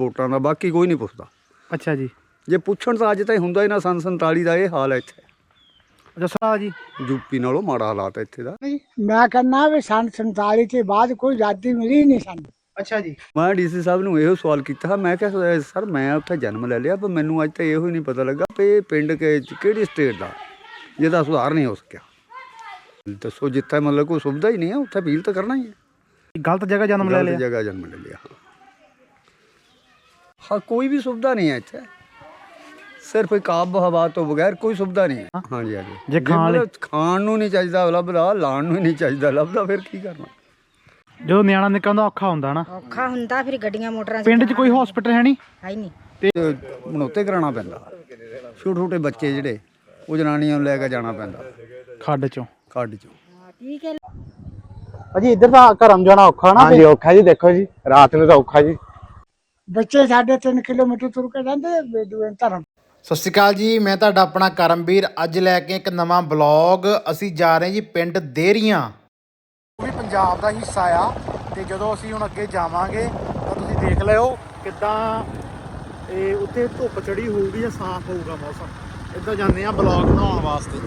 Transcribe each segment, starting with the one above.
ਵੋਟਾਂ ਦਾ ਬਾਕੀ ਕੋਈ ਨਹੀਂ ਪੁੱਛਦਾ। ਅੱਛਾ ਜੀ। ਜੇ ਪੁੱਛਣ ਤਾਂ ਅੱਜ ਤਾਂ ਹੁੰਦਾ ਹੀ ਨਾ ਸੰਨ 47 ਦਾ ਇਹ ਹਾਲ ਹੈ ਇੱਥੇ। ਅੱਛਾ ਸਰਾ ਜੀ। ਯੂਪੀ ਨਾਲੋਂ ਮਾੜਾ ਹਾਲਾਤ ਹੈ ਇੱਥੇ ਦਾ। ਨਹੀਂ, ਮੈਂ ਕਹਿੰਦਾ ਵੀ ਸੰਨ 47 ਤੋਂ ਬਾਅਦ ਕੋਈ ਆਜ਼ਾਦੀ ਮਿਲੀ ਨਹੀਂ ਸਾਨੂੰ। ਅੱਛਾ ਜੀ। ਮੈਂ ਡੀਸੀ ਸਾਹਿਬ ਨੂੰ ਇਹੋ ਸਵਾਲ ਕੀਤਾ ਮੈਂ ਕਿਹਾ ਸਰ ਮੈਂ ਉੱਥੇ ਜਨਮ ਲੈ ਲਿਆ ਪਰ ਮੈਨੂੰ ਅੱਜ ਤੱਕ ਇਹੋ ਹੀ ਨਹੀਂ ਪਤਾ ਲੱਗਾ ਵੀ ਇਹ ਪਿੰਡ ਕਿ ਕਿਹੜੀ ਸਟੇਟ ਦਾ ਜਿਹਦਾ ਸੁਧਾਰ ਨਹੀਂ ਹੋ ਸਕਿਆ। ਦੱਸੋ ਜਿੱਥੇ ਮਤਲਬ ਕੋਈ ਸੁਵਿਧਾ ਹੀ ਨਹੀਂ ਹੈ ਉੱਥੇ ਅਪੀਲ ਤਾਂ ਕਰਨਾ ਹੀ ਹੈ। ਗਲਤ ਜਗ੍ਹਾ ਜਨਮ ਲੈ ਗਲਤ ਲਿਆ। ਜਗ੍ਹਾ ਜਨਮ ਲੈ ਲਿਆ ਹਾਂ ਕੋਈ ਵੀ ਸੁਵਿਧਾ ਨਹੀਂ ਹੈ ਇੱਥੇ। ਸਿਰਫ ਇੱਕ ਆਬ ਹਵਾ ਤੋਂ ਬਗੈਰ ਕੋਈ ਸੁਵਿਧਾ ਨਹੀਂ ਹੈ। ਹਾਂਜੀ ਹਾਂਜੀ। ਜੇ ਖਾਣ ਮਤਲਬ ਖਾਣ ਨੂੰ ਨਹੀਂ ਚਾਹੀਦਾ ਲੱਭਦਾ ਲਾਣ ਨੂੰ ਨਹੀਂ ਚਾਹੀਦਾ ਲੱਭਦਾ ਫਿਰ ਕੀ ਕਰਨਾ? ਜਦੋਂ ਨਿਆਣਾ ਨਿਕਲਦਾ ਔਖਾ ਹੁੰਦਾ ਨਾ। ਔਖਾ ਹੁੰਦਾ ਫਿਰ ਗੱਡੀਆਂ ਮੋਟਰਾਂ 'ਚ ਪਿੰਡ 'ਚ ਕੋਈ ਹਸਪੀਟਲ ਹੈ ਨਹੀਂ? ਹੈ ਹੀ ਨਹੀਂ। ਤੇ ਮਨੋਤੇ ਕਰਾਉਣਾ ਪੈਂਦਾ। ਛੋਟੇ ਛੋਟੇ ਬੱਚੇ ਜਿਹੜੇ ਉਹ ਜਨਾਨੀਆਂ ਨੂੰ ਲੈ ਕੇ ਜਾਣਾ ਪੈਂਦਾ। ਖੱਡ 'ਚੋਂ। ਖੱਡ ਚੋਂ। ਠੀਕ ਹੈ। ਅਜੀ ਇੱਧਰ ਤਾਂ ਘਰਮ ਜਾਣਾ ਔਖਾ ਨਾ ਹਾਂਜੀ ਔਖਾ ਜੀ ਦੇਖੋ ਜੀ ਰਾਤ ਨੂੰ ਤਾਂ ਔਖਾ ਜੀ। ਬੱਚੇ ਸਾਡੇ 3 ਕਿਲੋਮੀਟਰ ਤੁਰ ਕੇ ਜਾਂਦੇ ਬੇਦੂਏ ਧਰਮ। ਸਤਿ ਸ਼੍ਰੀ ਅਕਾਲ ਜੀ ਮੈਂ ਤੁਹਾਡਾ ਆਪਣਾ ਕਰਮਵੀਰ। ਅੱਜ ਲੈ ਕੇ ਇੱਕ ਨਵਾਂ ਬਲੌਗ। ਅਸੀਂ ਜਾ ਰਹੇ ਜੀ ਪਿੰਡ ਦੇਰੀਆਂ। ਉਹ ਵੀ ਪੰਜਾਬ ਦਾ ਹਿੱਸਾ ਆ ਤੇ ਜਦੋਂ ਅਸੀਂ ਹੁਣ ਅੱਗੇ ਜਾਵਾਂਗੇ ਤਾਂ ਤੁਸੀਂ ਦੇਖ ਲਿਓ ਕਿੱਦਾਂ ਇਹ ਉੱਥੇ ਧੁੱਪ ਚੜੀ ਹੋਊਗੀ ਜਾਂ ਸਾਫ਼ ਹੋਊਗਾ ਮੌਸਮ। ਇੱਦਾਂ ਜਾਂਦੇ ਆ ਬਲੌਗ ਬਣਾਉਣ ਵਾਸਤੇ।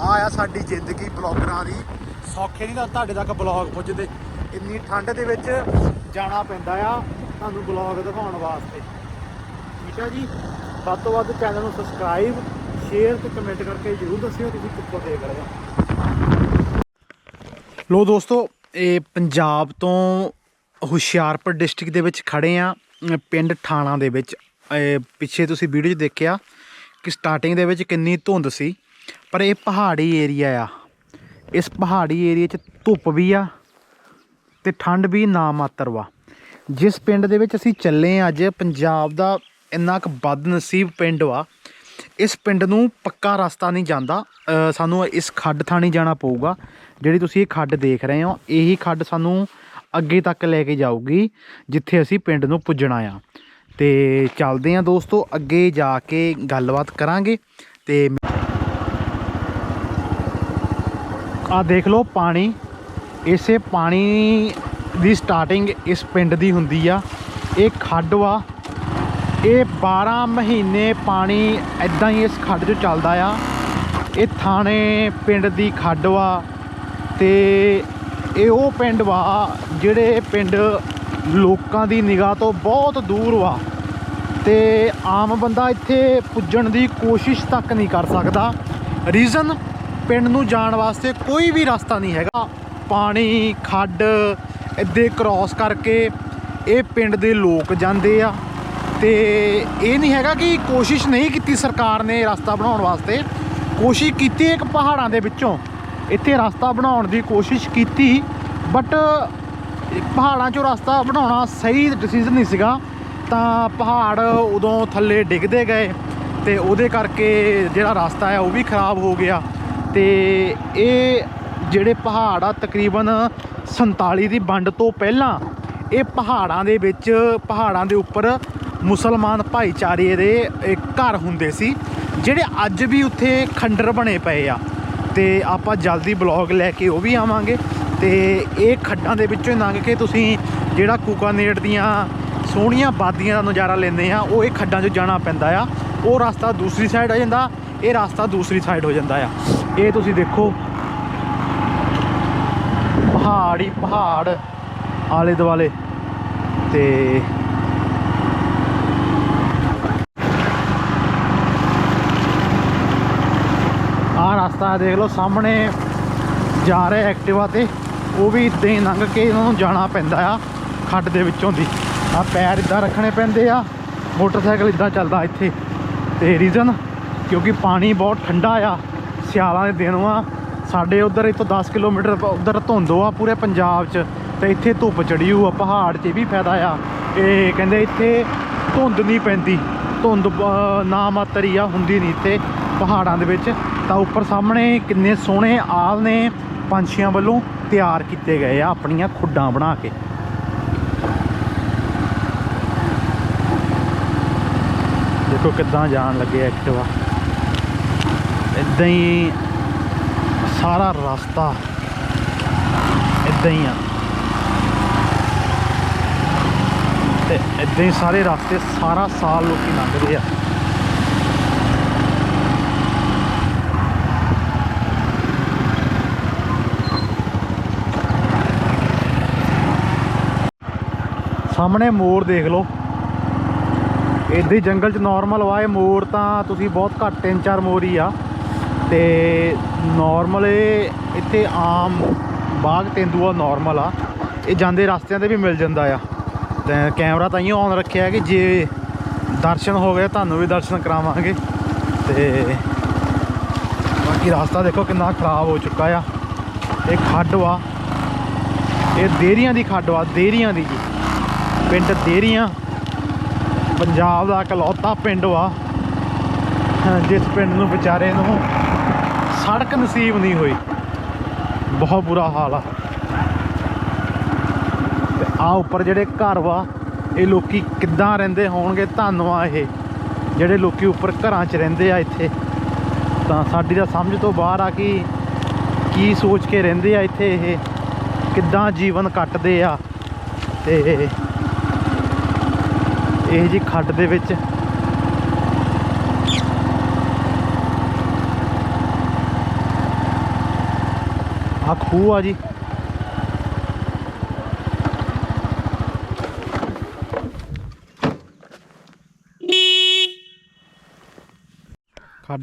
ਆ ਆ ਸਾਡੀ ਜ਼ਿੰਦਗੀ ਬਲੌਗਰਾਂ ਦੀ। ਸੌਖੇ ਨਹੀਂ ਤਾਂ ਤੁਹਾਡੇ ਤੱਕ ਬਲੌਗ ਪੁੱਜਦੇ। ਇੰਨੀ ਠੰਡ ਦੇ ਵਿੱਚ ਜਾਣਾ ਪੈਂਦਾ ਆ। ਤੁਹਾਨੂੰ ਬਲੌਗ ਦਿਖਾਉਣ ਵਾਸਤੇ। ਠੀਕ ਹੈ ਜੀ? ਵੱਧ ਤੋਂ ਵੱਧ ਚੈਨਲ ਨੂੰ ਸਬਸਕ੍ਰਾਈਬ ਸ਼ੇਅਰ ਤੇ ਕਮੈਂਟ ਕਰਕੇ ਜਰੂਰ ਦੱਸਿਓ, ਤੁਸੀਂ ਕਿੱਥੋਂ ਦੇਖ ਰਹੇ ਹੋ। ਲੋ ਦੋਸਤੋ, ਇਹ ਪੰਜਾਬ ਤੋਂ ਹੁਸ਼ਿਆਰਪੁਰ ਡਿਸਟ੍ਰਿਕਟ ਦੇ ਵਿੱਚ ਖੜੇ ਆ ਪਿੰਡ ਠਾਣਾ ਦੇ ਵਿੱਚ। ਪਿੱਛੇ ਤੁਸੀਂ ਵੀਡੀਓ 'ਚ ਦੇਖਿਆ ਕਿ ਸਟਾਰਟਿੰਗ ਦੇ ਵਿੱਚ ਕਿੰਨੀ ਧੁੰਦ ਸੀ, ਪਰ ਇਹ ਪਹਾੜੀ ਏਰੀਆ ਆ। ਇਸ ਪਹਾੜੀ ਏਰੀਆ 'ਚ ਧੁੱਪ ਵੀ ਆ ਤੇ ਠੰਡ ਵੀ ਨਾ ਮਾਤਰ ਵਾ। ਜਿਸ ਪਿੰਡ ਦੇ ਵਿੱਚ ਅਸੀਂ ਚੱਲੇ ਹਾਂ ਅੱਜ, ਪੰਜਾਬ ਦਾ ਇੰਨਾ ਕੁ ਬਦਨਸੀਬ ਪਿੰਡ ਵਾ, ਇਸ ਪਿੰਡ ਨੂੰ ਪੱਕਾ ਰਸਤਾ ਨਹੀਂ ਜਾਂਦਾ। ਸਾਨੂੰ ਇਸ ਖੱਡ ਥਾਣੀ ਜਾਣਾ ਪਊਗਾ, ਜਿਹੜੀ ਤੁਸੀਂ ਇਹ ਖੱਡ ਦੇਖ ਰਹੇ ਹੋ, ਇਹੀ ਖੱਡ ਸਾਨੂੰ ਅੱਗੇ ਤੱਕ ਲੈ ਕੇ ਜਾਊਗੀ, ਜਿੱਥੇ ਅਸੀਂ ਪਿੰਡ ਨੂੰ ਪੁੱਜਣਾ ਆ। ਤੇ ਚੱਲਦੇ ਆ ਦੋਸਤੋ, ਅੱਗੇ ਜਾ ਕੇ ਗੱਲਬਾਤ ਕਰਾਂਗੇ, ਤੇ ਆ ਦੇਖ ਲਓ ਪਾਣੀ, ਇਸੇ ਪਾਣੀ ਦੀ ਸਟਾਰਟਿੰਗ ਇਸ ਪਿੰਡ ਦੀ ਹੁੰਦੀ ਆ। ਇਹ ਖੱਡ ਵਾ। ਇਹ 12 ਮਹੀਨੇ ਪਾਣੀ ਐਦਾਂ ਹੀ ਇਸ ਖੱਡ 'ਚੋਂ ਚੱਲਦਾ ਆ। ਇਹ ਥਾਣੇ ਪਿੰਡ ਦੀ ਖੱਡ ਵਾ ਤੇ ਇਹ ਉਹ ਪਿੰਡ ਵਾ ਜਿਹੜੇ ਪਿੰਡ ਲੋਕਾਂ ਦੀ ਨਿਗਾਹ ਤੋਂ ਬਹੁਤ ਦੂਰ ਵਾ ਤੇ ਆਮ ਬੰਦਾ ਇੱਥੇ ਪੁੱਜਣ ਦੀ ਕੋਸ਼ਿਸ਼ ਤੱਕ ਨਹੀਂ ਕਰ ਸਕਦਾ। ਰੀਜ਼ਨ ਪਿੰਡ ਨੂੰ ਜਾਣ ਵਾਸਤੇ ਕੋਈ ਵੀ ਰਸਤਾ ਨਹੀਂ ਹੈਗਾ। ਪਾਣੀ, ਖੱਡ ਇੱਦੇ ਕ੍ਰਾਸ ਕਰਕੇ ਇਹ ਪਿੰਡ ਦੇ ਲੋਕ ਜਾਂਦੇ ਆ। ਤੇ ਇਹ ਨਹੀਂ ਹੈਗਾ ਕਿ ਕੋਸ਼ਿਸ਼ ਨਹੀਂ ਕੀਤੀ ਸਰਕਾਰ ਨੇ ਰਸਤਾ ਬਣਾਉਣ ਵਾਸਤੇ। ਕੋਸ਼ਿਸ਼ ਕੀਤੀ ਇੱਕ ਪਹਾੜਾਂ ਦੇ ਵਿੱਚੋਂ। ਇੱਥੇ ਰਸਤਾ ਬਣਾਉਣ ਦੀ ਕੋਸ਼ਿਸ਼ ਕੀਤੀ ਬਟ ਪਹਾੜਾਂ 'ਚੋਂ ਰਸਤਾ ਬਣਾਉਣਾ ਸਹੀ ਡਿਸੀਜਨ ਨਹੀਂ ਸੀਗਾ। ਤਾਂ ਪਹਾੜ ਉਦੋਂ ਥੱਲੇ ਡਿੱਗਦੇ ਗਏ ਤੇ ਉਹਦੇ ਕਰਕੇ ਜਿਹੜਾ ਰਸਤਾ ਹੈ ਉਹ ਵੀ ਖਰਾਬ ਹੋ ਗਿਆ। ਤੇ ਇਹ ਜਿਹੜੇ ਪਹਾੜ ਆ, ਤਕਰੀਬਨ 47 ਦੀ ਵੰਡ ਤੋਂ ਪਹਿਲਾਂ ਇਹ ਪਹਾੜਾਂ ਦੇ ਵਿੱਚ, ਪਹਾੜਾਂ ਦੇ ਉੱਪਰ ਮੁਸਲਮਾਨ ਭਾਈਚਾਰੇ ਦੇ ਘਰ ਹੁੰਦੇ ਸੀ, ਜਿਹੜੇ ਅੱਜ ਵੀ ਉੱਥੇ ਖੰਡਰ ਬਣੇ ਪਏ ਆ। ਤੇ ਆਪਾਂ ਜਲਦੀ ਬਲੌਗ ਲੈ ਕੇ ਉਹ ਵੀ ਆਵਾਂਗੇ। ਤੇ ਇਹ ਖੱਡਾਂ ਦੇ ਵਿੱਚੋਂ ਲੰਘ ਕੇ ਤੁਸੀਂ ਜਿਹੜਾ ਕੂਕਾਨੇਟ ਦੀਆਂ ਸੋਹਣੀਆਂ ਬਾਦੀਆਂ ਦਾ ਨਜ਼ਾਰਾ ਲੈਂਦੇ ਆ, ਉਹ ਇਹ ਖੱਡਾਂ 'ਚੋਂ ਜਾਣਾ ਪੈਂਦਾ ਆ। ਉਹ ਰਸਤਾ ਦੂਸਰੀ ਸਾਈਡ ਆ ਜਾਂਦਾ, ਇਹ ਰਸਤਾ ਦੂਸਰੀ ਸਾਈਡ ਹੋ ਜਾਂਦਾ ਆ। ਇਹ ਤੁਸੀਂ ਦੇਖੋ ਪਹਾੜ ਪਹਾੜ ਆਲੇ ਦੁਆਲੇ ਤੇ ਆਹ ਰਸਤਾ ਦੇਖ ਲਓ, ਸਾਹਮਣੇ ਜਾ ਰਿਹਾ ਐਕਟਿਵਾ ਤੇ, ਉਹ ਵੀ ਇਦਾਂ ਹੀ ਲੰਘ ਕੇ ਇਹਨਾਂ ਨੂੰ ਜਾਣਾ ਪੈਂਦਾ ਆ, ਖੱਡ ਦੇ ਵਿੱਚੋਂ ਦੀ। ਆ ਪੈਰ ਇਦਾਂ ਰੱਖਣੇ ਪੈਂਦੇ ਆ, ਮੋਟਰਸਾਈਕਲ ਇਦਾਂ ਚੱਲਦਾ ਇੱਥੇ। ਤੇ ਰੀਜ਼ਨ ਕਿਉਂਕਿ ਪਾਣੀ ਬਹੁਤ ਠੰਡਾ ਆ, ਸਿਆਲਾਂ ਦੇ ਦਿਨ ਆ ਸਾਡੇ ਉਧਰ ਇੱਥੋਂ 10 ਕਿਲੋਮੀਟਰ ਉਧਰ ਧੁੰਦ ਆ ਪੂਰੇ ਪੰਜਾਬ 'ਚ, ਤੇ ਇੱਥੇ ਧੁੱਪ ਚੜੀ ਹੋਊ ਆ, ਪਹਾੜ 'ਚ ਇਹ ਵੀ ਫਾਇਦਾ ਆ। ਇਹ ਕਹਿੰਦੇ ਇੱਥੇ ਧੁੰਦ ਨਹੀਂ ਪੈਂਦੀ, ਧੁੰਦ ਨਾ ਮਾਤਰ ਹੀ ਆ, ਹੁੰਦੀ ਨਹੀਂ ਇੱਥੇ ਪਹਾੜਾਂ ਦੇ ਵਿੱਚ। ਤਾਂ ਉੱਪਰ ਸਾਹਮਣੇ ਕਿੰਨੇ ਸੋਹਣੇ ਆਲ ਨੇ ਪੰਛੀਆਂ ਵੱਲੋਂ ਤਿਆਰ ਕੀਤੇ ਗਏ ਆ ਆਪਣੀਆਂ ਖੁੱਡਾਂ ਬਣਾ ਕੇ। ਦੇਖੋ ਕਿੱਦਾਂ ਜਾਣ ਲੱਗੇ ਐਕਟਿਵਾ ਇਦਾਂ ਹੀ ਸਾਰਾ ਰਸਤਾ ਇਦਾਂ ਹੀ ਆ। ਤੇ ਇਦਾਂ ਹੀ ਸਾਰੇ ਰਸਤੇ ਸਾਰਾ ਸਾਲ ਲੋਕੀ ਲੰਘਦੇ ਆ। ਸਾਹਮਣੇ ਮੋਰ ਦੇਖ ਲਓ। ਇੱਦਾਂ ਹੀ ਜੰਗਲ 'ਚ ਨਾਰਮਲ ਵਾ, ਇਹ ਮੋਰ ਤਾਂ ਤੁਸੀਂ ਬਹੁਤ ਘੱਟ ਤਿੰਨ ਚਾਰ ਮੋਰ ਹੀ ਆ। ਤੇ ਨਾਰਮਲ ਇਹ ਇੱਥੇ ਆਮ ਬਾਗ ਤੇਂਦੂਆ ਨਾਰਮਲ ਆ। ਇਹ ਜਾਂਦੇ ਰਸਤਿਆਂ ਤੇ ਵੀ ਮਿਲ ਜਾਂਦਾ ਆ। ਤੇ ਕੈਮਰਾ ਤਾਂ ਹੀ ਔਨ ਰੱਖਿਆ ਕਿ ਜੇ ਦਰਸ਼ਨ ਹੋ ਗਏ ਤੁਹਾਨੂੰ ਵੀ ਦਰਸ਼ਨ ਕਰਾਵਾਂਗੇ। ਤੇ ਬਾਕੀ ਰਸਤਾ ਦੇਖੋ ਕਿੰਨਾ ਖਰਾਬ ਹੋ ਚੁੱਕਾ ਆ। ਇਹ ਖੱਡ ਵਾ। ਇਹ ਦੇਰੀਆਂ ਦੀ ਖੱਡ ਵਾ, ਦੇਰੀਆਂ ਦੀ ਜੀ। ਪਿੰਡ ਦੇਰੀਆਂ। ਪੰਜਾਬ ਦਾ ਇਕਲੌਤਾ ਪਿੰਡ ਵਾ। ਜਿਸ ਪਿੰਡ ਨੂੰ ਵਿਚਾਰੇ ਨੂੰ ਸੜਕ ਨਸੀਬ ਨਹੀਂ ਹੋਈ। ਬਹੁਤ ਬੁਰਾ ਹਾਲ ਆ। ਤੇ ਆ ਉੱਪਰ ਜਿਹੜੇ ਘਰ ਵਾ, ਇਹ ਲੋਕੀ ਕਿੱਦਾਂ ਰਹਿੰਦੇ ਹੋਣਗੇ? ਧੰਨਵਾਦ ਇਹ। ਜਿਹੜੇ ਲੋਕੀ ਉੱਪਰ ਘਰਾਂ 'ਚ ਰਹਿੰਦੇ ਆ ਇੱਥੇ। ਤਾਂ ਸਾਡੀ ਤਾਂ ਸਮਝ ਤੋਂ ਬਾਹਰ ਆ ਕਿ ਕੀ ਸੋਚ ਕੇ ਰਹਿੰਦੇ ਆ ਇੱਥੇ ਇਹ। ਕਿੱਦਾਂ ਜੀਵਨ ਕੱਟਦੇ ਆ। ਤੇ ਇਹ ਜੀ ਖੱਡ ਦੇ ਵਿੱਚ ਆ ਖੂਹ ਆ ਜੀ। ਖੱਡ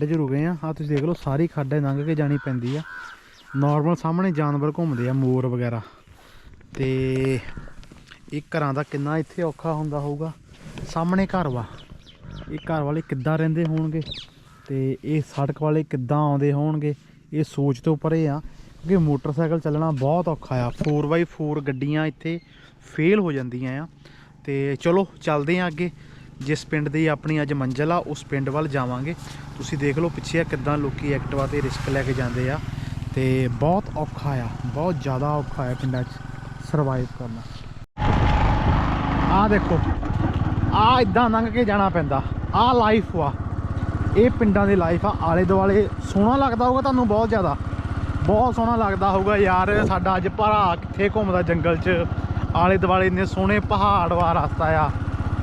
'ਚ ਰੁਕੇ ਆ। ਆ ਤੁਸੀਂ ਦੇਖ ਲਓ, ਸਾਰੀ ਖੱਡ ਲੰਘ ਕੇ ਜਾਣੀ ਪੈਂਦੀ ਆ। ਨਾਰਮਲ ਸਾਹਮਣੇ ਜਾਨਵਰ ਘੁੰਮਦੇ ਆ, ਮੋਰ ਵਗੈਰਾ। ਤੇ ਇਹ ਘਰਾਂ ਦਾ ਕਿੰਨਾ ਇੱਥੇ ਔਖਾ ਹੁੰਦਾ ਹੋਊਗਾ। ਸਾਹਮਣੇ ਘਰ ਵਾ। ਇਹ ਘਰ ਵਾਲੇ ਕਿੱਦਾਂ ਰਹਿੰਦੇ ਹੋਣਗੇ? ਤੇ ਇਹ ਸੜਕ ਵਾਲੇ ਕਿੱਦਾਂ ਆਉਂਦੇ ਹੋਣਗੇ? ਇਹ ਸੋਚ ਤੋਂ ਪਰੇ ਆ। ਕਿਉਂਕਿ ਮੋਟਰਸਾਈਕਲ ਚੱਲਣਾ ਬਹੁਤ ਔਖਾ ਆ। 4x4 ਗੱਡੀਆਂ ਇੱਥੇ ਫੇਲ ਹੋ ਜਾਂਦੀਆਂ ਆ। ਤੇ ਚਲੋ, ਚੱਲਦੇ ਆ ਅੱਗੇ। ਜਿਸ ਪਿੰਡ ਦੀ ਆਪਣੀ ਅੱਜ ਮੰਜ਼ਿਲ ਆ, ਉਸ ਪਿੰਡ ਵੱਲ ਜਾਵਾਂਗੇ। ਤੁਸੀਂ ਦੇਖ ਲਓ ਪਿੱਛੇ ਆ ਕਿੱਦਾਂ ਲੋਕੀ ਐਕਟਿਵਾ ਤੇ ਰਿਸਕ ਲੈ ਕੇ ਜਾਂਦੇ ਆ। ਤੇ ਬਹੁਤ ਔਖਾ ਆ, ਬਹੁਤ ਜ਼ਿਆਦਾ ਔਖਾ ਆ ਪਿੰਡਾਂ 'ਚ ਸਰਵਾਈਵ ਕਰਨਾ। ਆਹ ਦੇਖੋ ਆ ਇਦਾਂ ਲੰਘ ਕੇ ਜਾਣਾ ਪੈਂਦਾ। ਆ ਲਾਈਫ ਵਾ ਇਹ ਪਿੰਡਾਂ ਦੀ ਲਾਈਫ ਆ। ਆਲੇ ਦੁਆਲੇ ਸੋਹਣਾ ਲੱਗਦਾ ਹੋਊਗਾ ਤੁਹਾਨੂੰ ਬਹੁਤ ਜ਼ਿਆਦਾ। ਬਹੁਤ ਸੋਹਣਾ ਲੱਗਦਾ ਹੋਊਗਾ ਯਾਰ, ਸਾਡਾ ਅੱਜ ਭਰਾ ਕਿੱਥੇ ਘੁੰਮਦਾ ਜੰਗਲ 'ਚ। ਆਲੇ ਦੁਆਲੇ ਇੰਨੇ ਸੋਹਣੇ ਪਹਾੜ ਵਾ ਰਸਤਾ ਆ।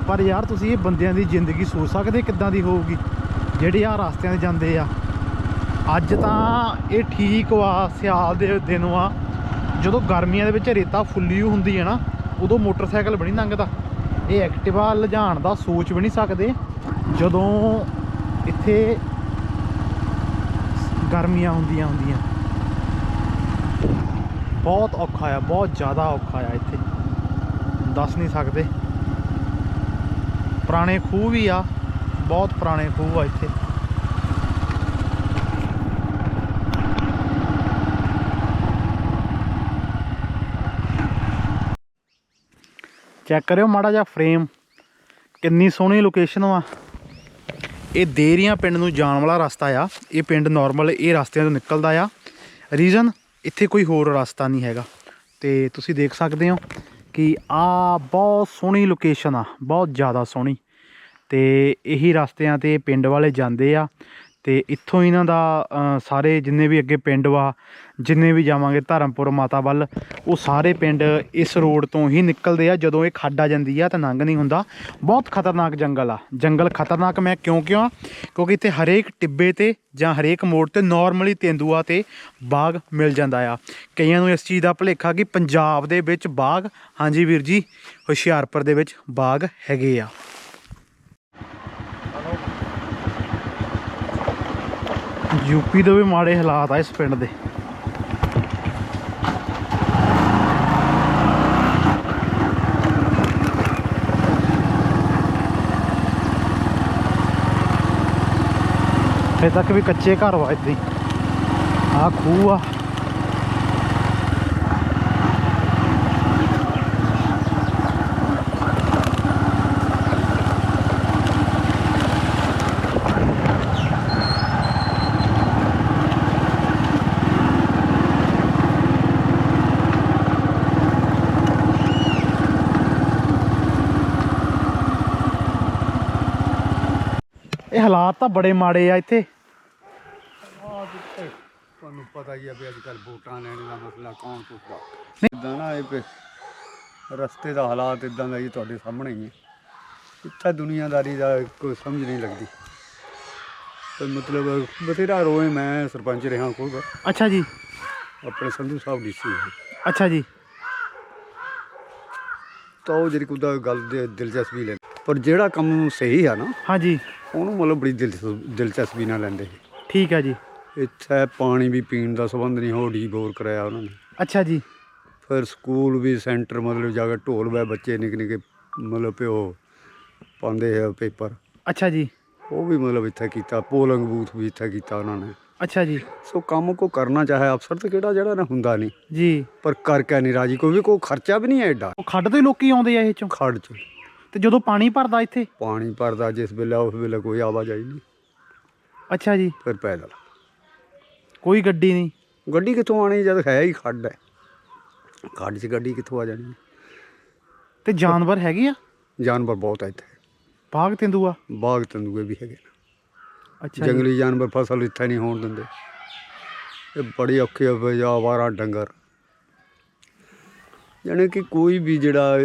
ਪਰ ਯਾਰ, ਤੁਸੀਂ ਇਹ ਬੰਦਿਆਂ ਦੀ ਜ਼ਿੰਦਗੀ ਸੋਚ ਸਕਦੇ ਕਿੱਦਾਂ ਦੀ ਹੋਊਗੀ, ਜਿਹੜੇ ਆ ਰਸਤਿਆਂ 'ਤੇ ਜਾਂਦੇ ਆ? ਅੱਜ ਤਾਂ ਇਹ ਠੀਕ ਵਾ, ਸਿਆਲ ਦੇ ਦਿਨ ਵਾ। ਜਦੋਂ ਗਰਮੀਆਂ ਦੇ ਵਿੱਚ ਰੇਤਾ ਫੁੱਲੀ ਹੁੰਦੀ ਹੈ ਨਾ, ਉਦੋਂ ਮੋਟਰਸਾਈਕਲ ਬਣੀ ਲੰਘਦਾ। ਇਹ ਐਕਟਿਵਾ ਲਿਜਾਣ ਦਾ ਸੋਚ ਵੀ ਨਹੀਂ ਸਕਦੇ। ਜਦੋਂ ਇੱਥੇ ਗਰਮੀਆਂ ਹੁੰਦੀਆਂ ਹੁੰਦੀਆਂ ਬਹੁਤ ਔਖਾ ਆ, ਬਹੁਤ ਜ਼ਿਆਦਾ ਔਖਾ ਆ ਇੱਥੇ। ਦੱਸ ਨਹੀਂ ਸਕਦੇ। ਪੁਰਾਣੇ ਖੂਹ ਵੀ ਆ, ਬਹੁਤ ਪੁਰਾਣੇ ਖੂਹ ਆ ਇੱਥੇ। ਚੈੱਕ ਕਰਿਓ ਮਾੜਾ ਜਿਹਾ ਫਰੇਮ, ਕਿੰਨੀ ਸੋਹਣੀ ਲੋਕੇਸ਼ਨ ਵਾ। ਇਹ ਦੇਰੀਆਂ ਪਿੰਡ ਨੂੰ ਜਾਣ ਵਾਲਾ ਰਸਤਾ ਆ, ਇਹ ਪਿੰਡ ਨਾਰਮਲ ਇਹ ਰਸਤਿਆਂ ਤੋਂ ਨਿਕਲਦਾ ਆ। ਰੀਜ਼ਨ ਇੱਥੇ ਕੋਈ ਹੋਰ ਰਸਤਾ ਨਹੀਂ ਹੈਗਾ। ਤੇ ਤੁਸੀਂ ਦੇਖ ਸਕਦੇ ਹੋ ਕਿ ਆ ਬਹੁਤ ਸੋਹਣੀ ਲੋਕੇਸ਼ਨ ਆ, ਬਹੁਤ ਜ਼ਿਆਦਾ ਸੋਹਣੀ। ਤੇ ਇਹੀ ਰਸਤਿਆਂ ਤੇ ਪਿੰਡ ਵਾਲੇ ਜਾਂਦੇ ਆ। ਅਤੇ ਇੱਥੋਂ ਇਹਨਾਂ ਦਾ ਸਾਰੇ ਜਿੰਨੇ ਵੀ ਅੱਗੇ ਪਿੰਡ ਵਾ, ਜਿੰਨੇ ਵੀ ਜਾਵਾਂਗੇ ਧਰਮਪੁਰ ਮਾਤਾ ਵੱਲ, ਉਹ ਸਾਰੇ ਪਿੰਡ ਇਸ ਰੋਡ ਤੋਂ ਹੀ ਨਿਕਲਦੇ ਆ। ਜਦੋਂ ਇਹ ਖੱਡ ਆ ਜਾਂਦੀ ਆ ਤਾਂ ਨੰਗ ਨਹੀਂ ਹੁੰਦਾ। ਬਹੁਤ ਖਤਰਨਾਕ ਜੰਗਲ ਆ। ਜੰਗਲ ਖਤਰਨਾਕ ਮੈਂ ਕਿਉਂ ਕਿਉਂ ਕਿਉਂਕਿ ਇੱਥੇ ਹਰੇਕ ਟਿੱਬੇ ਤੇ ਜਾਂ ਹਰੇਕ ਮੋੜ ਤੇ ਨਾਰਮਲੀ ਤੇਂਦੂਆ ਤੇ ਬਾਗ ਮਿਲ ਜਾਂਦਾ ਆ। ਕਈਆਂ ਨੂੰ ਇਸ ਚੀਜ਼ ਦਾ ਭੁਲੇਖਾ ਕਿ ਪੰਜਾਬ ਦੇ ਵਿੱਚ ਬਾਗ, ਹਾਂਜੀ ਵੀਰ ਜੀ, ਹੁਸ਼ਿਆਰਪੁਰ ਦੇ ਵਿੱਚ ਬਾਗ ਹੈਗੇ ਆ। ਯੂਪੀ ਦੇ ਵੀ ਮਾੜੇ ਹਾਲਾਤ ਆ ਇਸ ਪਿੰਡ ਦੇ। ਇੱਥੇ ਤੱਕ ਵੀ ਕੱਚੇ ਘਰ ਵਾ ਏਦਾਂ ਹੀ ਆਹ ਖੂਹ ਆ। ਇਹ ਹਾਲਾਤ ਤਾਂ ਬੜੇ ਮਾੜੇ ਆ ਇੱਥੇ। ਤੁਹਾਨੂੰ ਪਤਾ ਹੀ ਆ ਵੀ ਅੱਜ ਕੱਲ ਵੋਟਾਂ ਲੈਣ ਦਾ ਮਸਲਾ ਕੌਣ ਪੁੱਛਦਾ। ਇਦਾਂ ਨਾ ਇਹ ਪੇ ਰਸਤੇ ਦਾ ਹਾਲਾਤ ਇਦਾਂ ਦਾ ਜੀ ਤੁਹਾਡੇ ਸਾਹਮਣੇ ਹੀ ਹੈ ਇੱਥੇ ਦੁਨੀਆਦਾਰੀ ਦਾ ਕੋਈ ਸਮਝ ਨਹੀਂ ਲੱਗਦੀ। ਤੇ ਮਤਲਬ ਬਥੇਰਾ ਰੋਏ ਮੈਂ ਸਰਪੰਚ ਰਿਹਾ ਖੁਦ। ਅੱਛਾ ਜੀ। ਆਪਣੇ ਸੰਧੂ ਸਾਹਿਬ ਡੀਸੀ ਅੱਛਾ ਜੀ। ਤਾਂ ਉਹ ਜਿਹੜੀ ਕੁਦਾ ਗੱਲ ਦੇ ਦਿਲਚਸਪੀ ਲੈ ਪਰ ਜਿਹੜਾ ਕੰਮ ਸਹੀ ਆ ਨਾ ਹਾਂਜੀ। ਉਹਨੂੰ ਮਤਲਬ ਬੜੀ ਦਿਲਚਸ- ਦਿਲਚਸਪੀ ਨਾਲ ਲੈਂਦੇ ਸੀ। ਠੀਕ ਹੈ ਜੀ। ਇੱਥੇ ਪਾਣੀ ਵੀ ਪੀਣ ਦਾ ਸੰਬੰਧ ਨਹੀਂ ਹੋ ਡੀ ਬੋਰ ਕਰਾਇਆ ਉਹਨਾਂ ਨੇ। ਅੱਛਾ ਜੀ। ਫਿਰ ਸਕੂਲ ਵੀ ਸੈਂਟਰ ਮਤਲਬ ਜਾ ਕੇ ਢੋਲ ਵੇ ਬੱਚੇ ਨਿੱਕੇ ਨਿੱਕੇ ਮਤਲਬ ਪਿਓ ਪਾਉਂਦੇ ਆ ਪੇਪਰ। ਅੱਛਾ ਜੀ। ਉਹ ਵੀ ਮਤਲਬ ਇੱਥੇ ਕੀਤਾ ਪੋਲਿੰਗ ਬੂਥ ਵੀ ਇੱਥੇ ਕੀਤਾ ਉਹਨਾਂ ਨੇ। ਅੱਛਾ ਜੀ। ਸੋ ਕੰਮ ਕੋ ਕਰਨਾ ਚਾਹੇ ਅਫਸਰ ਤੇ ਕਿਹੜਾ ਜਿਹੜਾ ਨਾ ਹੁੰਦਾ ਨਹੀਂ। ਜੀ। ਪਰ ਕਰ ਕੇ ਨਹੀਂ ਰਾਜੀ ਕੋਈ ਵੀ ਕੋਈ ਖਰਚਾ ਵੀ ਨਹੀਂ ਹੈ ਐਡਾ ਉਹ ਖੱਡ ਤੋਂ ਹੀ ਲੋਕੀ ਆਉਂਦੇ ਆ ਇਹ ਚੋਂ। ਖੜ ਚ। ਤੇ ਜਦੋਂ ਪਾਣੀ ਭਰਦਾ ਇੱਥੇ? ਪਾਣੀ ਭਰਦਾ ਜਿਸ ਵੇਲੇ ਉਸ ਵੇਲੇ ਕੋਈ ਆਵਾਜਾਈ ਨਹੀਂ। ਅੱਛਾ ਜੀ। ਫਿਰ ਪੈਦਲ। ਕੋਈ ਗੱਡੀ ਨਹੀਂ? ਗੱਡੀ ਕਿੱਥੋਂ ਆਣੀ ਜਦ ਹੈ ਹੀ ਖੱਡ ਹੈ। ਖੱਡ 'ਚ ਗੱਡੀ ਕਿੱਥੋਂ ਆ ਜਾਣੀ? ਤੇ ਜਾਨਵਰ ਹੈਗੇ ਆ? ਜਾਨਵਰ ਬਹੁਤ ਹੈ ਇੱਥੇ। ਬਾਗ ਤੇਂਦੂਆ? ਬਾਗ ਤੰਦੂਏ ਵੀ ਹੈਗੇ ਨੇ। ਅੱਛਾ ਜੀ। ਜੰਗਲੀ ਜਾਨਵਰ ਫਸਲ ਇੱਥੇ ਨਹੀਂ ਹੋਣ ਦਿੰਦੇ। ਇਹ ਬੜੀ ਔਖੀ ਹੋਵੇ ਜਾਂ ਆਵਾਰਾ ਡੰਗਰ। ਯਾਨੀ ਕਿ ਕੋਈ ਵੀ ਜਿਹੜਾ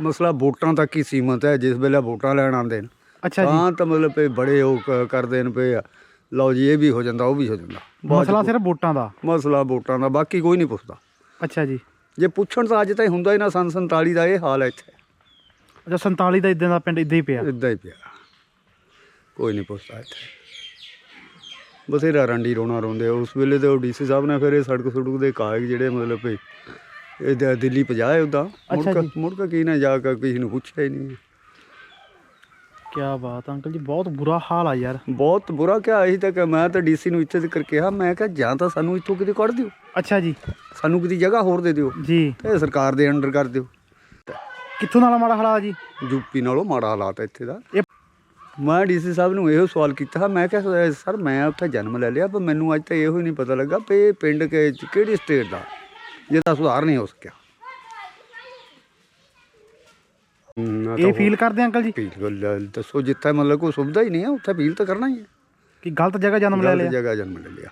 ਮਸਲਾ ਵੋਟਾਂ ਤੱਕ ਹੀ ਸੀਮਤ ਹੈ ਜਿਸ ਵੇਲੇ ਵੋਟਾਂ ਲੈਣ ਆਉਂਦੇ ਨੇ। ਅੱਛਾ ਜੀ। ਤਾਂ ਤਾਂ ਮਤਲਬ ਵੀ ਬੜੇ ਉਹ ਕ- ਕਰਦੇ ਨੇ ਪਏ ਲਓ ਜੀ ਇਹ ਵੀ ਹੋ ਜਾਂਦਾ ਉਹ ਵੀ ਹੋ ਜਾਂਦਾ। ਬਾਅਦ ਮਸਲਾ ਸਿਰਫ ਵੋਟਾਂ ਦਾ? ਮਸਲਾ ਵੋਟਾਂ ਦਾ ਬਾਕੀ ਕੋਈ ਨਹੀਂ ਪੁੱਛਦਾ। ਅੱਛਾ ਜੀ। ਜੇ ਪੁੱਛਣ ਤਾਂ ਅੱਜ ਤਾਈਂ ਹੁੰਦਾ ਹੀ ਨਾ ਸੰਨ 47 ਦਾ ਇਹ ਹਾਲ ਹੈ ਇੱਥੇ। ਅੱਛਾ 47 ਦਾ ਇਦਾਂ ਦਾ ਪਿੰਡ ਇਦਾਂ ਹੀ ਪਿਆ? ਇਦਾਂ ਹੀ ਪਿਆ। ਕੋਈ ਨਹੀਂ ਪੁੱਛਦਾ ਇੱਥੇ। ਬਥੇਰਾ ਰੰਡੀ ਰੋਣਾ ਰੋਂਦੇ ਉਸ ਵੇਲੇ ਤੇ ਉਹ ਡੀਸੀ ਸਾਹਿਬ ਨੇ ਫਿਰ ਇਹ ਸੜਕ ਸੁੜਕ ਦੇ ਕਾਗਜ਼ ਜਿਹੜੇ ਮਤਲਬ ਵੀ ਇਹ ਦ- ਦਿੱਲੀ ਪਜਾਏ ਉਦਾਂ। ਮੁੜ ਅੱਛਾ ਕੇ ਜੀ। ਮੁੜ ਕੇ ਕੀ ਨਾ ਜਾ ਕੇ ਕਿਸੇ ਨੂੰ ਪੁੱਛਿਆ ਹੀ ਨਹੀਂ। ਕੀ ਬਾਤ ਅੰਕਲ ਜੀ ਬਹੁਤ ਬੁਰਾ ਹਾਲ ਆ ਯਾਰ। ਬਹੁਤ ਬੁਰਾ ਕਿਹਾ ਅਸੀਂ ਤਾਂ ਕਿ ਮੈਂ ਤਾਂ ਡੀਸੀ ਨੂੰ ਇੱਥੇ ਜ਼ਿਕਰ ਕਿਹਾ ਮੈਂ ਕਿਹਾ ਜਾਂ ਤਾਂ ਸਾਨੂੰ ਇੱਥੋਂ ਕਿਤੇ ਕੱਢ ਦਿਓ। ਅੱਛਾ ਜੀ। ਸਾਨੂੰ ਕਿਤੇ ਜਗ੍ਹਾ ਹੋਰ ਦੇ ਦਿਓ। ਜੀ। ਤੇ ਸਰਕਾਰ ਦੇ ਅੰਡਰ ਕਰ ਦਿਓ। ਕਿੱਥੋਂ ਨਾਲ ਮਾੜਾ ਹਾਲ ਆ ਜੀ? ਯੂਪੀ ਨਾਲੋਂ ਮਾੜਾ ਹਾਲਾਤ ਹੈ ਇੱਥੇ ਦਾ। ਇਹ ਮੈਂ ਡੀਸੀ ਸਾਹਿਬ ਨੂੰ ਇਹੋ ਸਵਾਲ ਕੀਤਾ ਮੈਂ ਕਿਹਾ ਸਰ ਮੈਂ ਉੱਥੇ ਜਨਮ ਲੈ ਲਿਆ ਪਰ ਮੈਨੂੰ ਅੱਜ ਤੱਕ ਇਹੋ ਹੀ ਨਹੀਂ ਪਤਾ ਲੱਗਾ ਵੀ ਇਹ ਪਿੰਡ ਕਿ ਕਿਹੜੀ ਸਟੇਟ ਦਾ? ਜਿਹਦਾ ਸੁਧਾਰ ਨਹੀਂ ਹੋ ਸਕਿਆ। ਇਹ ਫੀਲ ਕਰਦੇ ਅੰਕਲ ਜੀ? ਲਿਆ। ਦੱਸੋ ਜਿੱਥੇ ਮਤਲਬ ਕੋਈ ਸੁਵਿਧਾ ਹੀ ਨਹੀਂ ਹੈ ਉੱਥੇ ਫੀਲ ਤਾਂ ਕਰਨਾ ਹੀ ਹੈ ਕਿ ਗਲਤ ਜਗ੍ਹਾ ਜਨਮ ਲੈ ਗਲਤ ਲਿਆ। ਜਗ੍ਹਾ ਜਨਮ ਲੈ ਲਿਆ।